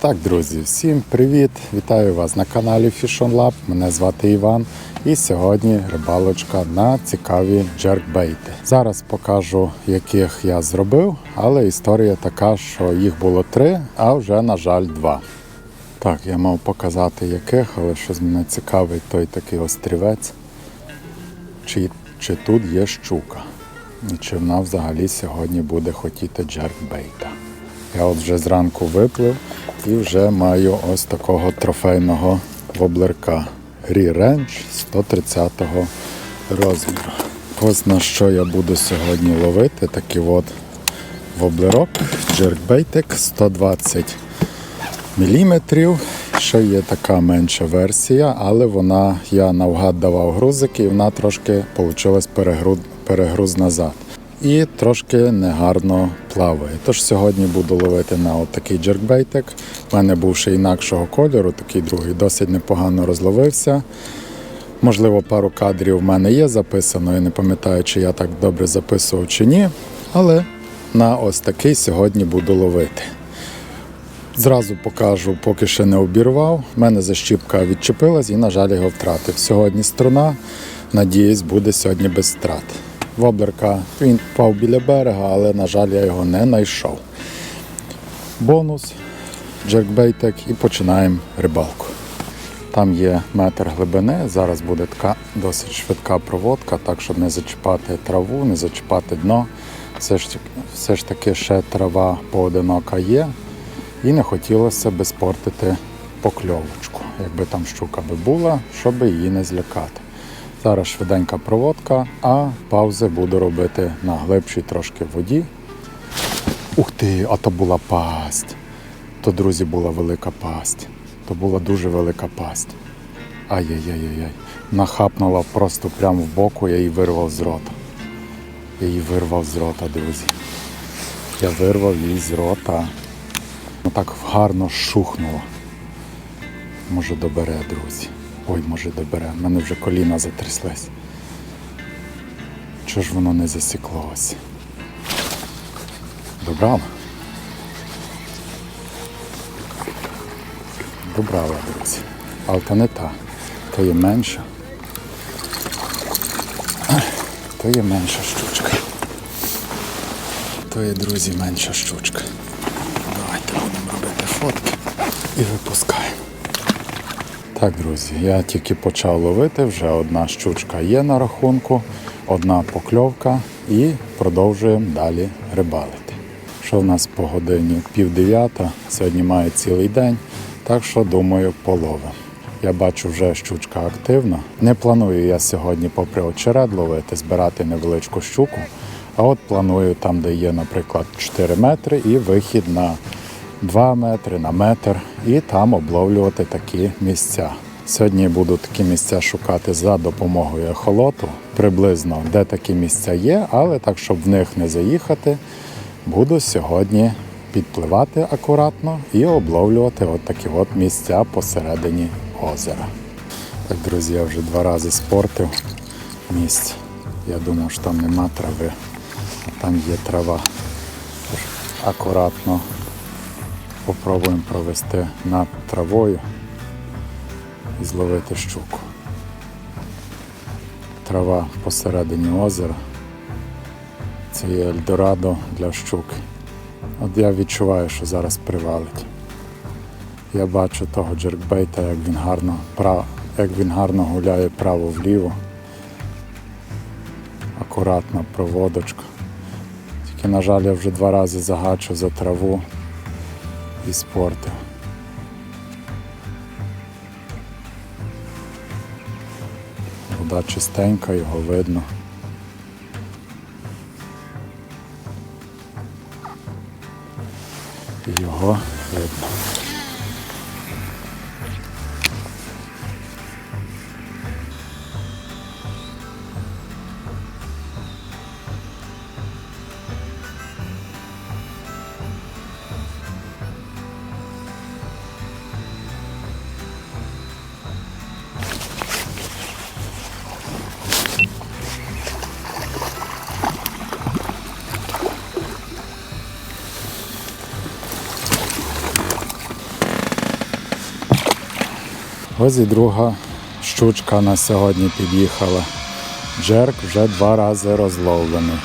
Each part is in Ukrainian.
Так, друзі, всім привіт! Вітаю вас на каналі Fish on Lab. Мене звати Іван. І сьогодні рибалочка на цікаві джеркбейти. Зараз покажу, яких я зробив, але історія така, що їх було три, а вже, на жаль, два. Так, я мав показати яких, але щось мене цікавить той такий острівець. Чи, чи тут є щука? І чи вона взагалі сьогодні буде хотіти джеркбейта? Я от вже зранку виплив і вже маю ось такого трофейного воблерка. Рі Ренч 130 розміру. Ось на що я буду сьогодні ловити. Такий от воблерок, джеркбейтик 120 міліметрів. Ще є така менша версія, але вона, я навгад давав грузики, і вона трошки перегруз, перегруз назад. І трошки негарно плаває. Тож сьогодні буду ловити на от такий джеркбейтик. У мене був ще інакшого кольору, такий другий, досить непогано розловився. Можливо, пару кадрів в мене є записано. Я не пам'ятаю, чи я так добре записував чи ні. Але на ось такий сьогодні буду ловити. Зразу покажу, поки ще не обірвав. У мене защіпка відчепилась і, на жаль, його втратив. Сьогодні струна, надіюсь, буде сьогодні без втрат. Воблерка він впав біля берега, але, на жаль, я його не знайшов. Бонус, джеркбейтик і починаємо рибалку. Там є метр глибини, зараз буде така досить швидка проводка, так щоб не зачіпати траву, не зачіпати дно. Все ж, все ж таки ще трава поодинока є. І не хотілося би спортити покльовочку, якби там щука би була, щоб її не злякати. Зараз швиденька проводка, а паузи буду робити на глибшій трошки воді. Ух ти, а то була пасть. То, друзі, була велика пасть. То була дуже велика пасть. Ай-яй-яй-яй. Нахапнула просто прямо в боку, я її вирвав з рота. Я її вирвав з рота, друзі. Я вирвав її з рота. Ну так гарно шухнуло. Може добере, друзі. Ой, може добере. У мене вже коліна затряслись. Чого ж воно не засіклося? Добрала? Добрала, друзі. Але то не та. То є менша. То є менша щучка. То є, друзі, менша щучка. Давайте будемо робити фотки і випускаємо. Так, друзі, я тільки почав ловити, вже одна щучка є на рахунку, одна покльовка і продовжуємо далі рибалити. Що в нас по годині пів дев'ята, сьогодні має цілий день, так що думаю, половимо. Я бачу, вже щучка активна. Не планую я сьогодні, попри очеред ловити, збирати невеличку щуку. А от планую там, де є, наприклад, 4 метри, і вихід на 2 метри, на метр, і там обловлювати такі місця. Сьогодні буду такі місця шукати за допомогою ехолоту, приблизно де такі місця є, але так, щоб в них не заїхати, буду сьогодні підпливати акуратно і обловлювати от такі от місця посередині озера. Так, друзі, я вже два рази спортив місце. Я думав, що там нема трави, а там є трава. Акуратно попробуємо провести над травою і зловити щуку. Трава посередині озера. Це є Ельдорадо для щуки. От я відчуваю, що зараз привалить. Я бачу того джеркбейта, як він гарно, як він гарно гуляє право-вліво. Акуратна проводочка. Тільки, на жаль, я вже два рази загачу за траву і спортив. Вода чистенька, його видно. Його видно. Ось і друга щучка на сьогодні під'їхала. Джерк вже два рази розловлений.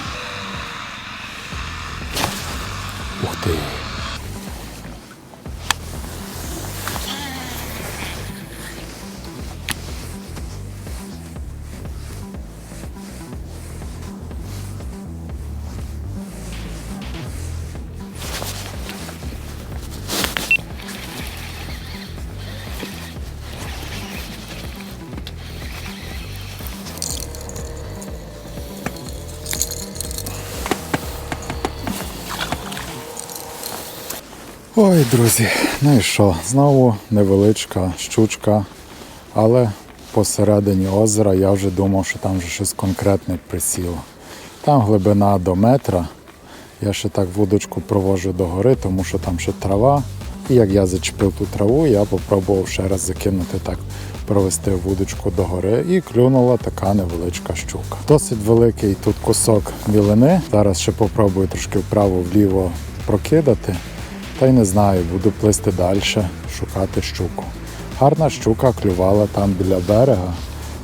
Ух ти. Ой, друзі, ну і що? Знову невеличка щучка, але посередині озера я вже думав, що там вже щось конкретне присіло. Там глибина до метра. Я ще так вудочку провожу до гори, тому що там ще трава. І як я зачепив ту траву, я попробував ще раз закинути так, провести вудочку до гори і клюнула така невеличка щука. Досить великий тут кусок мілини. Зараз ще попробую трошки вправо-вліво прокидати. Та й не знаю, буду плисти далі, шукати щуку. Гарна щука клювала там біля берега.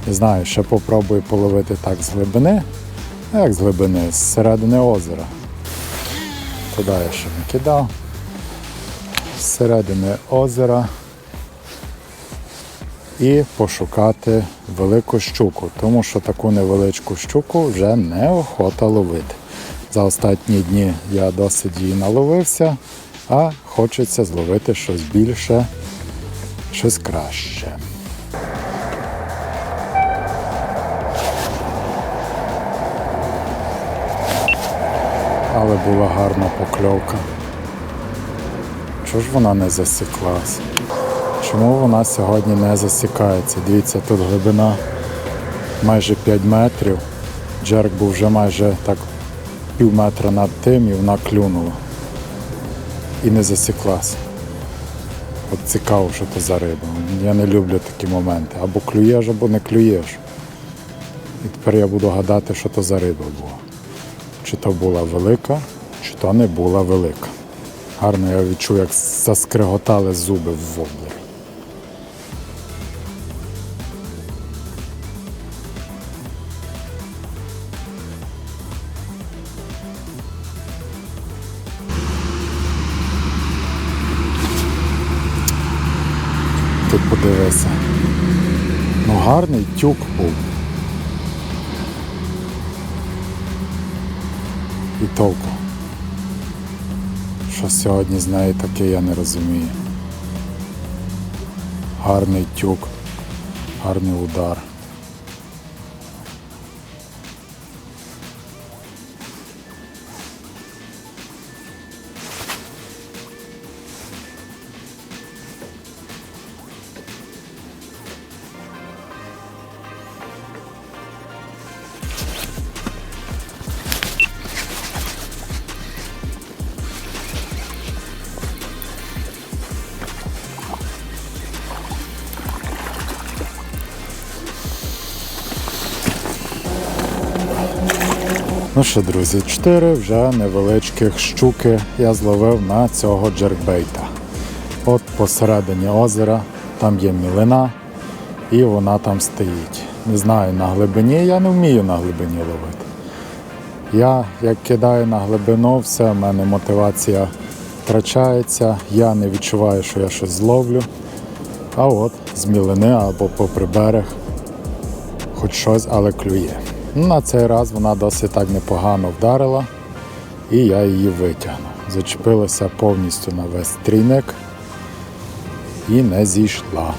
Не знаю, ще попробую половити так з глибини. Як з глибини, з середини озера. Туди я ще не кидав. З середини озера. І пошукати велику щуку, тому що таку невеличку щуку вже неохота ловити. За останні дні я досить її наловився, а хочеться зловити щось більше, щось краще. Але була гарна покльовка. Чого ж вона не засіклась? Чому вона сьогодні не засікається? Дивіться, тут глибина майже 5 метрів. Джерк був вже майже так пів метра над тим і вона клюнула. І не засіклася. От цікаво, що це за риба. Я не люблю такі моменти. Або клюєш, або не клюєш. І тепер я буду гадати, що то за риба була. Чи то була велика, чи то не була велика. Гарно я відчув, як заскриготали зуби в воблері. Тут подивися. Ну гарний тюк був. І толку. Що сьогодні з нею таке, я не розумію. Гарний тюк, гарний удар. Ну що, друзі, чотири вже невеличких щуки я зловив на цього джеркбейта. От посередині озера, там є мілина, і вона там стоїть. Не знаю, на глибині я не вмію на глибині ловити. Я як кидаю на глибину, все, в мене мотивація втрачається, я не відчуваю, що я щось зловлю. А от з мілини або попри берег хоч щось, але клює. На цей раз вона досить так непогано вдарила, і я її витягнув. Зачепилася повністю на весь стрійник і не зійшла.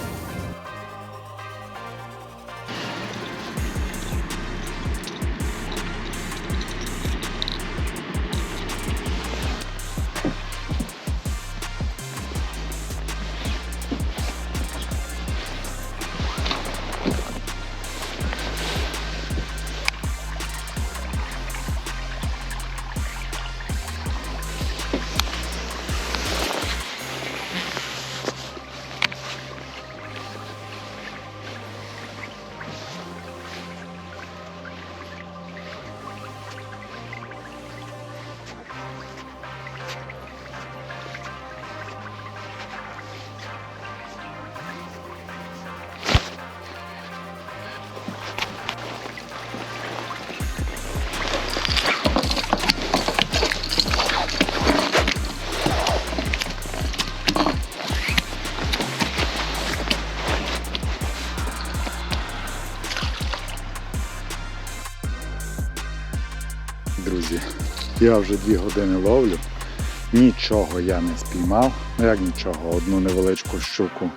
Я вже дві години ловлю. Нічого я не спіймав. Ну як нічого, одну невеличку щуку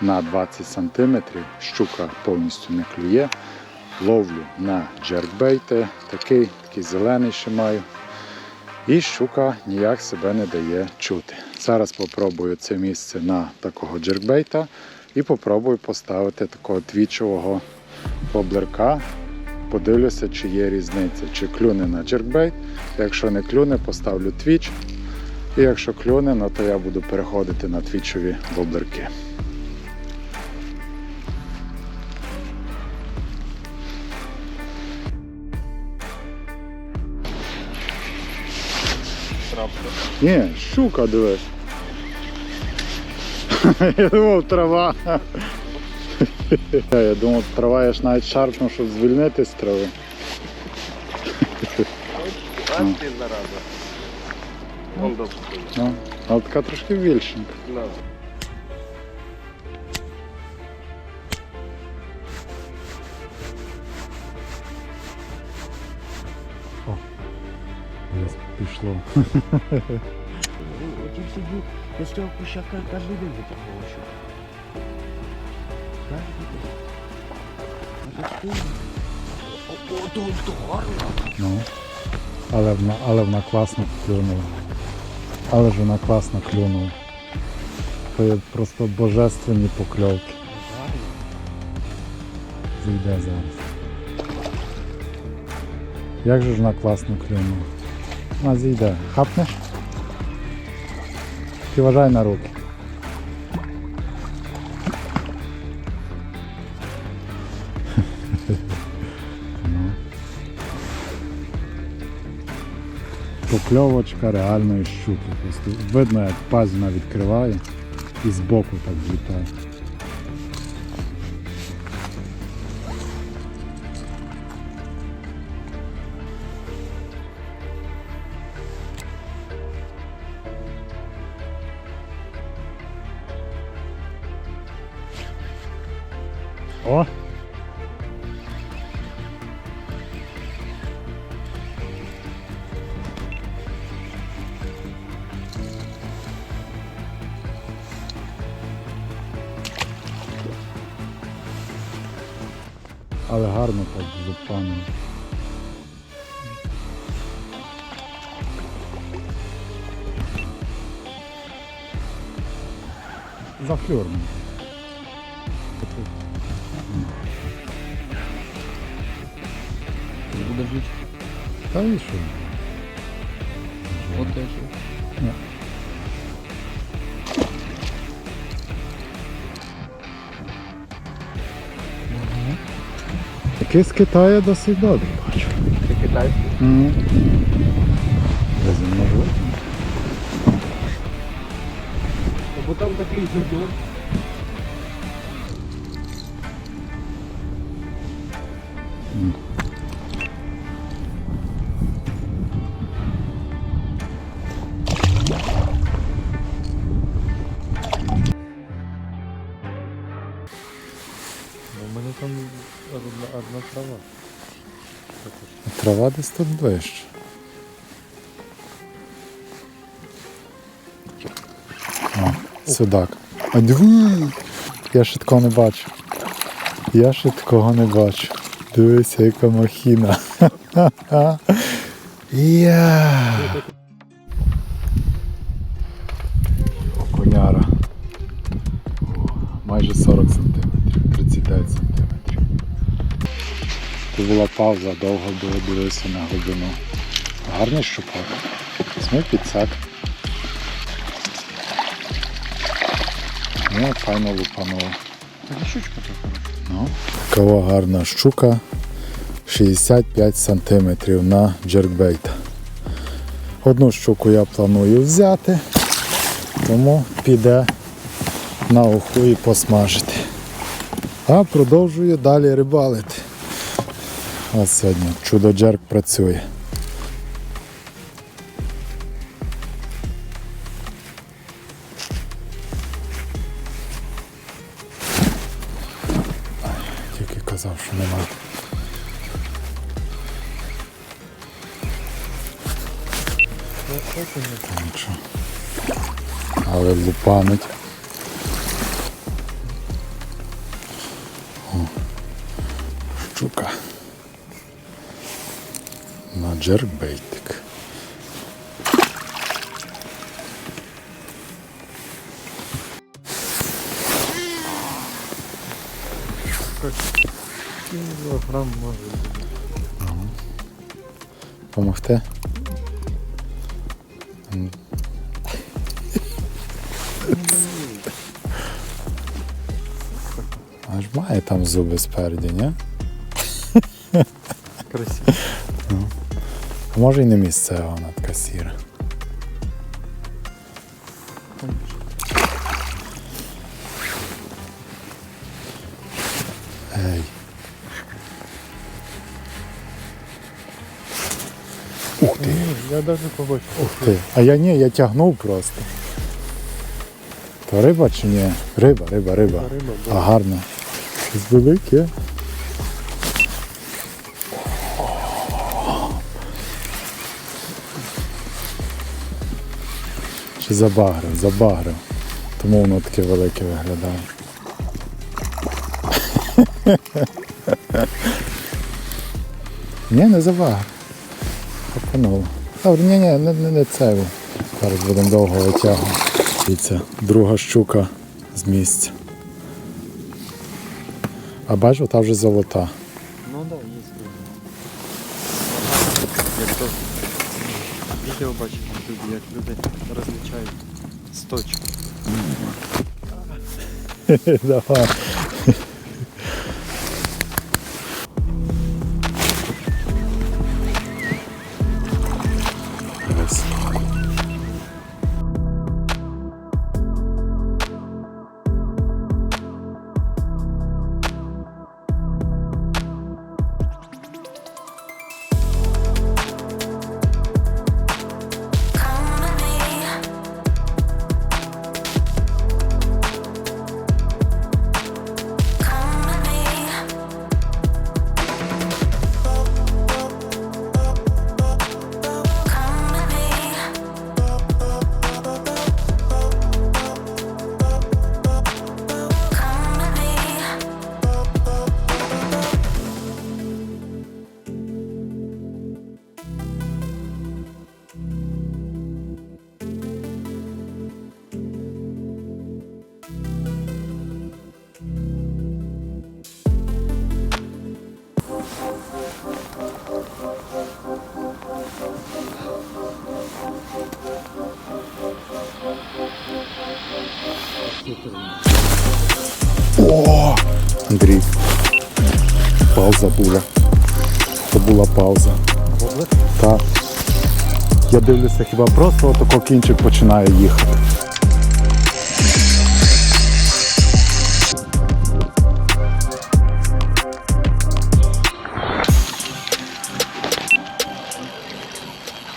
на 20 см. Щука повністю не клює. Ловлю на джеркбейти, такий, такий зелений ще маю. І щука ніяк себе не дає чути. Зараз попробую це місце на такого джеркбейта і попробую поставити такого твічового воблерка. Подивлюся, чи є різниця, чи клюне на джеркбейт. Якщо не клюне, поставлю твіч. І якщо клюне, ну, то я буду переходити на твічові воблерки. Ні, щука дивись. Я думав трава. Я думав, трава я ж навіть шарпнув, щоб звільнити з трави. Ах ти зараза. Вон добре. Ну, але така трошки більшенька. На. Пішло. Оті всі дні я з цього куща ка- кожен день витягував Ну. Але вона, але вона класно клюнула. Але ж вона класно клюнула. Є просто божественні покльовки. Зійде зараз. Як же ж вона класно клюнула? Вона зійде. Хапнеш? Ти вважай на руки. Покльовочка реальної щуки. Просто видно, як пазь вона відкриває і збоку так злітає. О! Так зупанено. Зафлюрно. Ти буде жити. Та і що? От теж. Такий з Китаю досить добре бачу. Це китайський? Угу. Безумно. Бо там такий зубок. Трава десь тут ближче. О, судак. А! Я ще такого не бачу. Я ще такого не бачу. Дивися, яка махіна. Я. Окуняра. Майже 40 сантиметрів, 39 сантиметрів. Це була пауза, довго було дивився на глибину. Гарний щупак. Візьми підсак. Ну, файно лупануло. Щучка така. Ну. Такова гарна щука 65 см на джеркбейта. Одну щуку я планую взяти, тому піде на уху і посмажити. А продовжую далі рибалити. Ось сьогодні чудо джерк працює. Тільки казав, що немає. Нічого. Але лупанить. О, щука. Джербейтик. Кілограм може бути. Помогти? Аж має там зуби спереді, ні? Красиво. А може і не місцева вона така сіра. Ей. Ух ти, Я навіть побачив. ух ти. А я ні, я тягнув просто. То риба чи ні? Риба, риба, риба. Риба, А гарно. Щось велике. Чи забагрив, забагрив. Тому воно таке велике виглядає. Ні, не забагрив. Хапануло. Добре, ні, ні, не, не, не це. Зараз будемо довго витягувати. Дивіться, друга щука з місця. А бачу, та вже золота. Відео бачив на ютубі, як люди розлічають з точок. Давай. Андрій. Пауза була. Це була пауза. Так. Я дивлюся, хіба просто отако кінчик починає їхати.